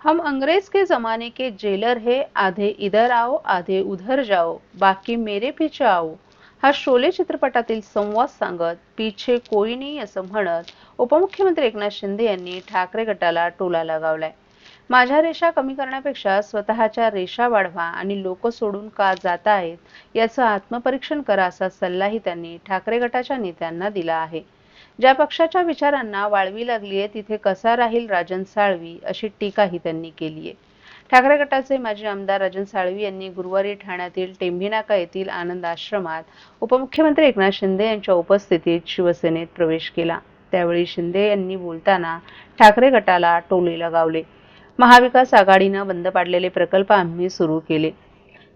हम अंग्रेज के जमाने के जेलर है आधे इधर आओ आधे उधर जाओ बाकी मेरे पीछे आओ। हा शोले चित्रपटातील संवाद सांगत पीछे कोई नाही असं म्हणत उपमुख्यमंत्री एकनाथ शिंदे यांनी ठाकरे गटाला टोला लगावलाय। माझ्या रेषा कमी करण्यापेक्षा स्वतःच्या रेषा वाढवा आणि लोक सोडून का जात आहेत याचं आत्मपरीक्षण करा असा सल्लाही त्यांनी ठाकरे गटाच्या नेत्यांना दिला आहे. ज्या पक्षाच्या विचारांना वाळवी लागलीये तिथे कसा राहील राजन साळवी अशी टीकाही त्यांनी केली आहे. ठाकरे गटाचे माजी आमदार राजन साळवी यांनी गुरुवारी ठाण्यातील टेंभी नाका येथील आनंद आश्रमात उपमुख्यमंत्री एकनाथ शिंदे यांच्या उपस्थितीत शिवसेनेत प्रवेश केला. त्यावेळी शिंदे यांनी बोलताना ठाकरे गटाला टोले लगावले. महाविकास आघाडीनं बंद पाडलेले प्रकल्प आम्ही सुरू केले.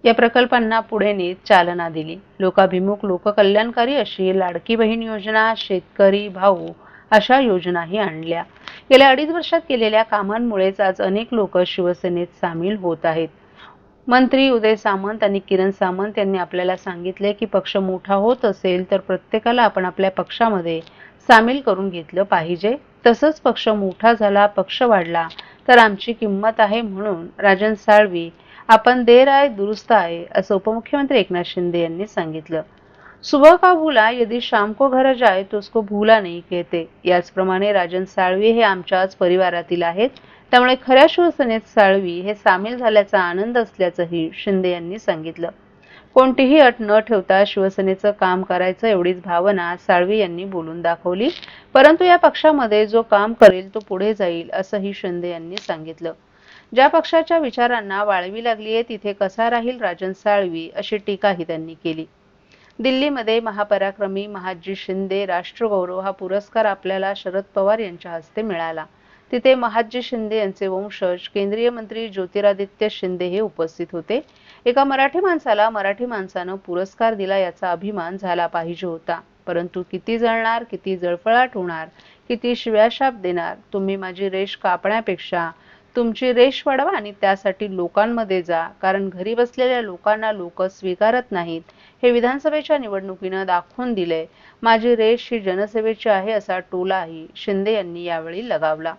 या प्रकल्पांना पुढे नेत चालना दिली. लोकाभिमुख लोककल्याणकारी अशी लाडकी बहीण योजना शेतकरी भाऊ अशा योजनाही आणल्या. गेल्या अडीच वर्षात केलेल्या कामांमुळेच आज अनेक लोक शिवसेनेत सामील होत आहेत. मंत्री उदय सामंत आणि किरण सामंत यांनी आपल्याला सांगितले की पक्ष मोठा होत असेल तर प्रत्येकाला आपण आपल्या पक्षामध्ये सामील करून घेतलं पाहिजे. तसंच पक्ष मोठा झाला पक्ष वाढला तर आमची किंमत आहे म्हणून राजन साळवी आपण देर आहे दुरुस्त आहे असं उपमुख्यमंत्री एकनाथ शिंदे यांनी सांगितलं. सुबह का भूला यदि शाम को घर जाए तो उसको भूला नाही कहते. याचप्रमाणे राजन साळवी हे आमच्याच परिवारातील आहेत. त्यामुळे खऱ्या शिवसेनेत साळवी हे सामील झाल्याचा आनंद असल्याचंही शिंदे यांनी सांगितलं. कोणतीही अट न ठेवता शिवसेनेचं काम करायचं एवढीच भावना साळवी यांनी बोलून दाखवली. परंतु या पक्षामध्ये जो काम करेल तो पुढे जाईल असंही शिंदे यांनी सांगितलं. ज्या पक्षाच्या विचारांना वाळवी लागली आहे तिथे कसा राहील राजन साळवी अशी टीकाही त्यांनी केली. दिल्लीमध्ये महापराक्रमी महाजी शिंदे राष्ट्रगौरव हा पुरस्कार आपल्याला शरद पवार यांच्या हस्ते मिळाला. तिथे महाजी शिंदे यांचे वंशज केंद्रीय मंत्री ज्योतिरादित्य शिंदे हे उपस्थित होते. एका मराठी माणसाला मराठी माणसानं पुरस्कार दिला याचा अभिमान झाला पाहिजे होता. परंतु किती जळणार किती जळफळाट होणार किती शिव्याशाप देणार तुम्ही माझी रेष कापण्यापेक्षा तुमची रेष वाढवा आणि त्यासाठी लोकांमध्ये जा. कारण घरी बसलेल्या लोकांना लोक स्वीकारत नाहीत. हे विधानसभेच्या निवडणुकीनं दाखवून दिले माझी रेष ही जनसेवेची आहे असा टोलाही शिंदे यांनी यावेळी लगावला.